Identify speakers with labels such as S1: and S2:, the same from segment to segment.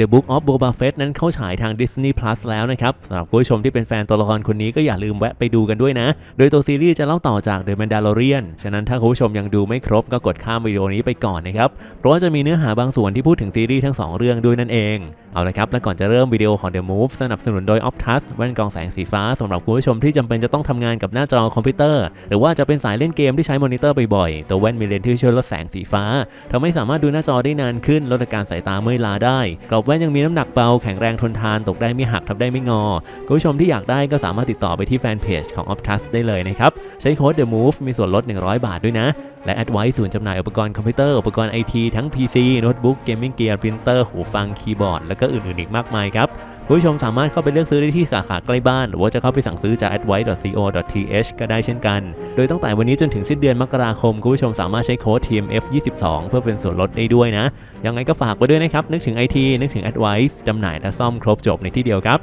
S1: The Book of Boba Fett นั้นเข้าฉายทาง Disney Plus แล้วนะครับสำหรับผู้ชมที่เป็นแฟนตัวละครคนนี้ก็อย่าลืมแวะไปดูกันด้วยนะ โดยตัวซีรีส์จะเล่าต่อจาก The Mandalorian ฉะนั้นถ้าคุณผู้ชมยังดูไม่ครบก็กดข้ามวิดีโอนี้ไปก่อนนะครับ เพราะว่าจะมีเนื้อหาบางส่วนที่พูดถึงซีรีส์ทั้งสองเรื่องด้วยนั่นเอง เอาละครับ และก่อนจะเริ่มวิดีโอของ The Move สนับสนุนโดย Optus แว่นกองแสงสีฟ้าสำหรับคุณผู้ชมที่จำเป็นจะต้องทำงานกับหน้าจอคอมพิวเตอร์ หรือว่าจะเป็นสายเล่นเกมที่ใช้มอนิเตอร์บ่อยๆตัวแว่นมีเลนที่ช่วยลดแสงสีฟ้าทำให้สามารถดูหน้าจอได้นานขึ้นลดอาการสายตาเมื่อยล้าได้กรอบว่นยังมีน้ำหนักเบาแข็งแรงทนทานตกได้ไม่หักทับได้ไม่งอคุณผู้ชมที่อยากได้ก็สามารถติดต่อไปที่แฟนเพจของ Optus ได้เลยนะครับ ใช้โค้ด The Move มีส่วนลด 100 บาทด้วยนะ และ a d v i c e ศูนย์จำหน่ายอุปกรณ์คอมพิวเตอร์ อุปกรณ์ไอทีทั้ง PC โน้ตบุ๊กเกมมิ่งเกียร์ปรินเตอร์หูฟังคีย์บอร์ด แล้วก็อื่นๆอีกมากมายครับ คุณผู้ชมสามารถเข้าไปเลือกซื้อได้ที่สาขาใกล้บ้าน หรือว่าจะเข้าไปสั่งซื้อจาก advice.co.th ก็ได้เช่นกัน โดยตั้งแต่วันนี้จนถึงสิ้นเดือนมกราคม คุณผู้ชมสามารถใช้โค้ด TMF 22 เพื่อเป็นส่วนลดได้ด้วยนะ ยังไงก็ฝากไว้ด้วยนะครับ นึกถึง IT นึกถึง Advice จำหน่ายและซ่อมครบจบในที่เดียวครับ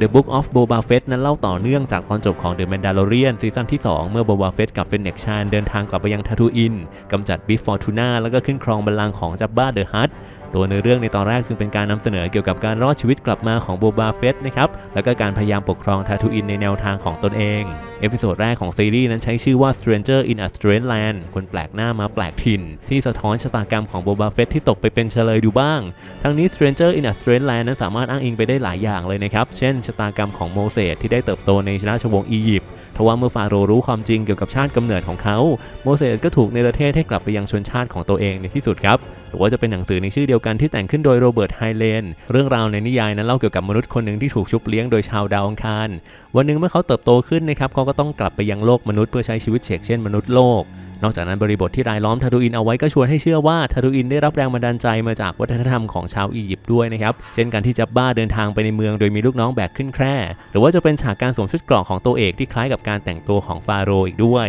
S1: The Book of Boba Fett นั้นเล่าต่อเนื่องจากตอนจบของ The Mandalorian ซีซั่นที่ 2 เมื่อ Boba Fett กับ Fennec Shan เดินทางกลับไปยังทาทูอินกำจัด Bib Fortuna แล้วก็ขึ้นครองบัลลังก์ของ Jabba the Hutt ตั ตัวเนื้อเรื่องในตอนแรกจึงเป็นการนำเสนอเกี่ยวกับการรอดชีวิตกลับมาของโบบาเฟตนะครับ แล้วก็การพยายามปกครองทาทูอินในแนวทางของตนเอง เอพิโซดแรกของซีรีส์นั้นใช้ชื่อว่า Stranger in a Strange Land คนแปลกหน้ามาแปลกถิ่น ที่สะท้อนชะตากรรมของโบบาเฟตที่ตกไปเป็นเฉลยดูบ้าง ทั้งนี้ Stranger in a Strange Land นั้นสามารถอ้างอิงไปได้หลายอย่างเลยนะครับ เช่นชะตากรรมของโมเสสที่ได้เติบโตในราชวงศ์อียิปต์ทว่าเมื่อฟาโรห์รู้ความจริงเกี่ยวกับชาติกำเนิดของเขา โมเสสก็ถูกในประเทศให้กลับไปยังชนชาติของตัวเองในที่สุดครับ หรือว่าจะเป็นหนังสือในชื่อเดียวกันที่แต่งขึ้นโดยโรเบิร์ตไฮเลน เรื่องราวในนิยายนั้นเล่าเกี่ยวกับมนุษย์คนหนึ่งที่ถูกชุบเลี้ยงโดยชาวดาวอังคาร วันหนึ่งเมื่อเขาเติบโตขึ้นนะครับเขาก็ต้องกลับไปยังโลกมนุษย์เพื่อใช้ชีวิตเฉกเช่นมนุษย์โลก นอกจากนั้นบริบทที่รายล้อมทารูอินเอาไว้ก็ชวนให้เชื่อว่าทารูอินได้รับแรงบันดาลใจมาจากวัฒนธรรมของชาวอียิปต์ด้วยนะครับเช่นการที่จับบ้าเดินทางไปในเมืองโดยมีลูกน้องแบกขึ้นแคร่หรือว่าจะเป็นฉากการสวมชุดเกราะของตัวเอกที่คล้ายกับการแต่งตัวของฟาโรอีกด้วย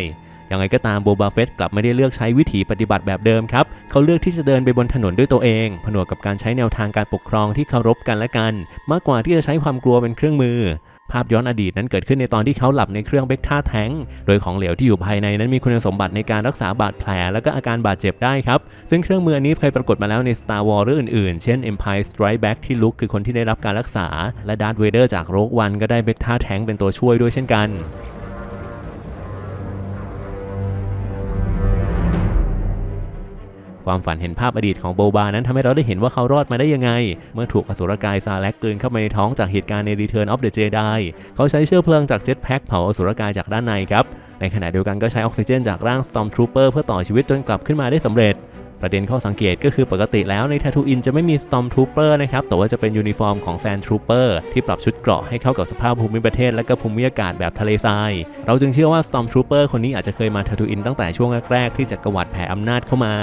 S1: ย่างไรก็ตามโบบาเฟตกลับไม่ได้เลือกใช้วิถีปฏิบัติแบบเดิมครับ เขาเลือกที่จะเดินไปบนถนนด้วยตัวเอง ผนวกกับการใช้แนวทางการปกครองที่เคารพกันและกัน มากกว่าที่จะใช้ความกลัวเป็นเครื่องมือ ภาพย้อนอดีตนั้นเกิดขึ้นในตอนที่เขาหลับในเครื่องเบคท่าแทงโดยของเหลวที่อยู่ภายในนั้นมีคุณสมบัติในการรักษาบาดแผล และก็อาการบาดเจ็บได้ครับ ซึ่งเครื่องมือนี้เคยปรากฏมาแล้วใน Star Wars เรื่องอื่นๆ เช่น Empire Strike Back ที่ลุกคือคนที่ได้รับการรักษา และดาร์ธเวเดอร์จากโรกวันก็ได้เบคท่าแทงเป็นตัวช่วยด้วยเช่นกัน ความฝันเห็นภาพอดีตของโบบานั้นทำให้เราได้เห็นว่าเขารอดมาได้ยังไง เมื่อถูกอสุรกายซาแลกกลืนเข้าไปในท้องจากเหตุการณ์ใน Return of the Jedi เขาใช้เชื้อเพลิงจากเจ็ตแพ็คเผาอสุรกายจากด้านในครับในขณะเดียวกันก็ใช้ออกซิเจนจากร่าง Stormtrooper เพื่อต่อชีวิตจนกลับขึ้นมาได้สำเร็จ ประเด็นข้อสังเกตก็คือปกติแล้วในท a ทูอินจะไม่มี Stormtrooper นะครับ แต่ว่าจะเป็นยูนิฟอร์มของ Sand Trooper ที่ปรับชุดเกราะให้เข้ากับสภาพภูมิประเทศและก็ภูมิอากาศแบบทะเลทราย เราจึงเชื่อว่า Stormtrooper คนนี้อาจจะเคยมาท a ทูอินตั้งแต่ช่วงแรกๆที่จักรวรรดิแผ่อำนาจเข้ามา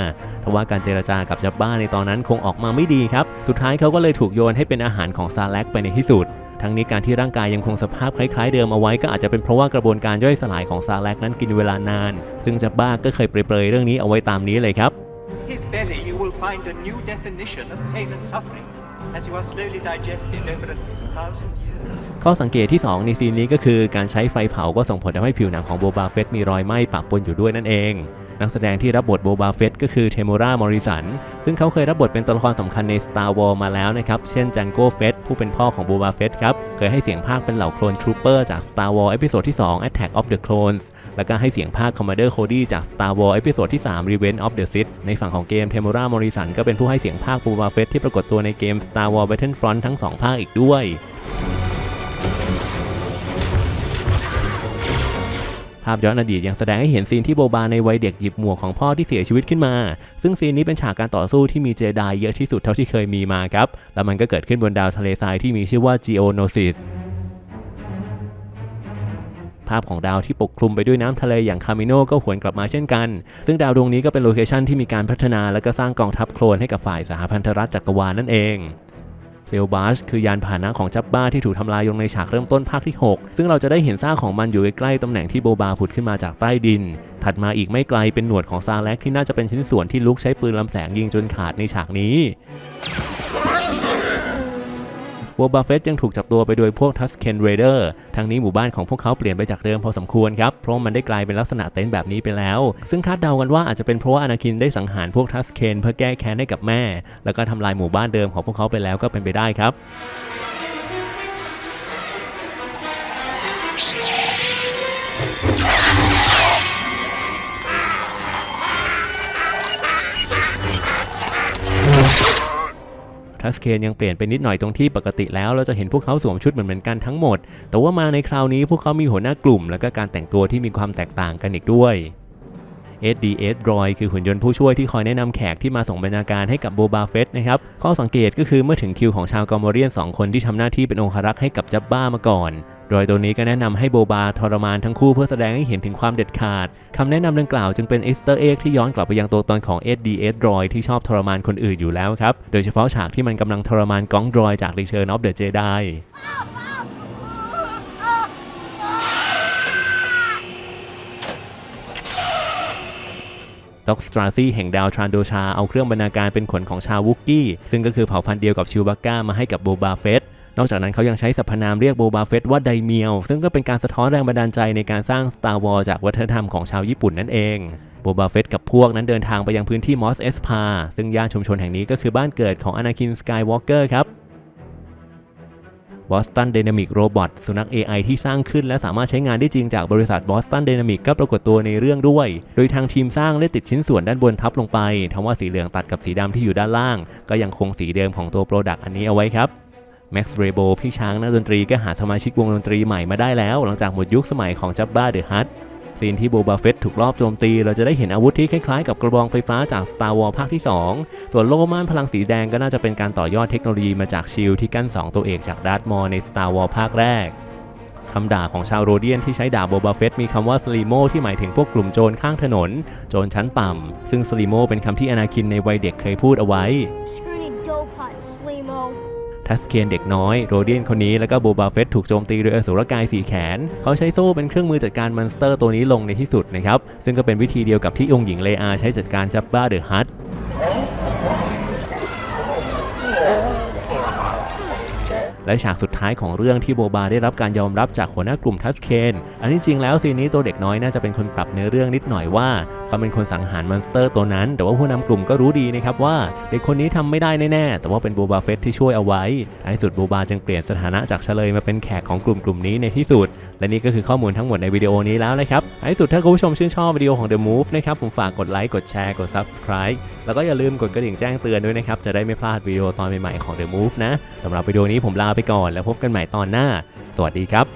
S1: ทว่าการเจรจากับจับบ้าในตอนนั้นคงออกมาไม่ดีครับ สุดท้ายเขาก็เลยถูกโยนให้เป็นอาหารของซาแลกไปในที่สุดทั้งนี้การที่ร่างกายยังคงสภาพคล้ายๆเดิมเอาไว้ก็อาจจะเป็นเพราะว่ากระบวนการย่อยสลายของซาแลกนั้นกินเวลานาน ซึ่งจับบ้าก็เคยเปรยๆเรื่องนี้เอาไว้ตามนี้เลยครับ
S2: His belly, you will find a new definition of pain and suffering as you are slowly digested over a thousand years.
S1: ข้อสังเกตที่ 2 ในซีนนี้ก็คือการใช้ไฟเผาก็ส่งผลทำให้ผิวหนังของโบบาเฟตมีรอยไหม้ปะปนอยู่ด้วยนั่นเอง นักแสดงที่รับบทโบบาเฟตก็คือเทมูรามอริสัน ซึ่งเขาเคยรับบทเป็นตัวละครสำคัญใน Star Wars มาแล้วนะครับ เช่นจังโก้เฟตผู้เป็นพ่อของโบบาเฟตครับ เคยให้เสียงภาคเป็นเหล่าโคลนทรูเปอร์จาก Star Wars เอพิโซดที่ 2 Attack of the Clones แล้วก็ให้เสียงภาค Commander Cody จาก Star Wars เอพิโซดที่ 3 Revenge of the Sith ในฝั่งของเกมเทมูรามอริสันก็เป็นผู้ให้เสียงภาคโบบาเฟตที่ปรากฏตัวในเกม Star Wars Battlefront ทั้งสองภาคอีกด้วยภาพย้อนอดีตยังแสดงให้เห็นซีนที่โบบาในวัยเด็กหยิบหมวกของพ่อที่เสียชีวิตขึ้นมา ซึ่งซีนนี้เป็นฉากการต่อสู้ที่มีเจไดเยอะที่สุดเท่าที่เคยมีมาครับ แล้วมันก็เกิดขึ้นบนดาวทะเลทรายที่มีชื่อว่า Geonosis าพของดาวที่ปกคลุมไปด้วยน้ำทะเลอย่างคามิโนก็หวนกลับมาเช่นกัน ซึ่งดาวดวงนี้ก็เป็นโลเคชันที่มีการพัฒนาและก็สร้างกองทัพโคลนให้กับฝ่ายสหพันธรัฐจักรวาลนั่นเองเซลบาชคือยานพาหนะของจับบ้าที่ถูกทำลายลงในฉากเริ่มต้นภาคที่ 6 ซึ่งเราจะได้เห็นซากของมันอยู่ใกล้ๆตำแหน่งที่โบบาผุดขึ้นมาจากใต้ดิน ถัดมาอีกไม่ไกลเป็นหนวดของซาแลกที่น่าจะเป็นชิ้นส่วนที่ลุกใช้ปืนลำแสงยิงจนขาดในฉากนี้ วบาเฟตยังถูกจับตัวไปโดยพวกทัสเคนเรเดอร์ทางนี้หมู่บ้านของพวกเขาเปลี่ยนไปจากเดิมพอสมควรครับ เพราะมันได้กลายเป็นลักษณะเต็นท์แบบนี้ไปแล้ว ซึ่งคาดเดากันว่าอาจจะเป็นเพราะว่าอนาคินได้สังหารพวกทัสเคนเพื่อแก้แค้นให้กับแม่ แล้วก็ทำลายหมู่บ้านเดิมของพวกเขาไปแล้วก็เป็นไปได้ครับ ทัสเคนยังเปลี่ยนไปนิดหน่อยตรงที่ปกติแล้วเราจะเห็นพวกเขาสวมชุดเหมือนๆกันทั้งหมด แต่ว่ามาในคราวนี้พวกเขามีหัวหน้ากลุ่ม และก็การแต่งตัวที่มีความแตกต่างกันอีกด้วย SDS Droid คือหุ่นยนต์ผู้ช่วยที่คอยแนะนำแขกที่มาส่งบรรณาการให้กับโบบาเฟตนะครับ ข้อสังเกตก็คือเมื่อถึงคิวของชาวกอมอเรียน 2 คนที่ทำหน้าที่เป็นองครักษ์ให้กับจับบ้ามาก่อนโดยตัวนี้ก็แนะนำให้โบบาทรมานทั้งคู่เพื่อแสดงให้เห็นถึงความเด็ดขาดคำแนะนำดังกล่าวจึงเป็นเอสเตอร์เอ็กที่ย้อนกลับไปยังตัวตนของ SDS Droid ที่ชอบทรมานคนอื่นอยู่แล้วครับ โดยเฉพาะฉากที่มันกำลังทรมานก้อง Droid จาก Return of the Jedi ด็อ ด็อกสตราซี่แห่งดาวทรานโดชาเอาเครื่องบรรณาการเป็นขนของชาววุกกี้ ซึ่งก็คือเผ่าพันธุ์เดียวกับชิวบักก้ามาให้กับโบบาเฟตนอกจากนั้นเขายังใช้สรรพนามเรียกโบบาเฟตว่าไดเมียว ซึ่งก็เป็นการสะท้อนแรงบันดาลใจในการสร้าง Star Wars จากวัฒนธรรมของชาวญี่ปุ่นนั่นเองโบบาเฟตกับพวกนั้นเดินทางไปยังพื้นที่มอสเอสพาซึ่งย่านชุมชนแห่งนี้ก็คือบ้านเกิดของอนาคินสกายวอล์กเกอร์ครับ Boston Dynamic Robot สุนัข AI ที่สร้างขึ้นและสามารถใช้งานได้จริงจากบริษัท Boston Dynamic ก็ปรากฏตัวในเรื่องด้วย โดยทางทีมสร้างได้ติดชิ้นส่วนด้านบนทับลงไปทว่าสีเหลืองตัดกับสีดำที่อยู่ด้านล่าง ก็ยังคงสีเดิมของตัวโปรดักต์อันนี้เอาไว้ครับ Max r a b o พี่ช้างนักดนตรีก็หาสมาชิกวงดนตรีใหม่มาได้แล้ว หลังจากหมดยุคสมัยของจับบ้าเดอะฮัต ซีนที่โบบาเฟตถูกลอบโจมตี เราจะได้เห็นอาวุธที่คล้ายๆกับกระบองไฟฟ้าจาก Star Wars ภาคที่ 2 ส่วนโลม่านพลังสีแดงก็น่าจะเป็นการต่อยอดเทคโนโลยีมาจากชิลที่กั้น 2 ตัวเอกจากดาร์ธมอร์ใน Star Wars ภาคแรกคำด่าของชาวโรเดียนที่ใช้ด่าโบบาเฟตมีคำว่าสลีโมที่หมายถึงพวกกลุ่มโจรข้างถนน โจรชั้นต่ำซึ่งสลีโมเป็นคำที่อนาคินในวัยเด็กเคยพูดเอาไว้ ทัสเคียนเด็กน้อยโรเดียนคนนี้แล้วก็โบบาเฟตถูกโจมตีโดยอสูรกายสีแขน เขาใช้โซ่เป็นเครื่องมือจัดการมอนสเตอร์ตัวนี้ลงในที่สุดนะครับ ซึ่งก็เป็นวิธีเดียวกับที่องค์หญิงเลอาใช้จัดการจับบ้าเดอะฮัต และฉากสุดท้ายของเรื่องที่โบบาได้รับการยอมรับจากหัวหน้ากลุ่มทัสเคนอันที่จริงแล้วซีนนี้ตัวเด็กน้อยน่าจะเป็นคนปรับเนื้อเรื่องนิดหน่อยว่าเขาเป็นคนสังหารมอนสเตอร์ตัวนั้น แต่ว่าผู้นำกลุ่มก็รู้ดีนะครับว่า เด็กคนนี้ทำไม่ได้แน่ๆ แต่ว่าเป็นโบบาเฟตที่ช่วยเอาไว้ในที่สุดโบบาจึงเปลี่ยนสถานะจากเฉลยมาเป็นแขกของกลุ่มกลุ่มนี้ในที่สุด และนี่ก็คือข้อมูลทั้งหมดในวิดีโอนี้แล้วนะครับในที่สุดถ้าคุณผู้ชมชื่นชอบวิดีโอของ The Move นะครับผมฝากกดไลค์กดแชร์กด Subscribe แล้วก็อย่าลืมกดกระดิ่งแจ้งเตือนด้วยนะครับจะได้ไม่พลาดวิดีโอตอนใหม่ๆของ The Move นะสำหรับวิดีโอนี้ผมลาไปก่อน แล้วพบกันใหม่ตอนหน้า สวัสดีครับ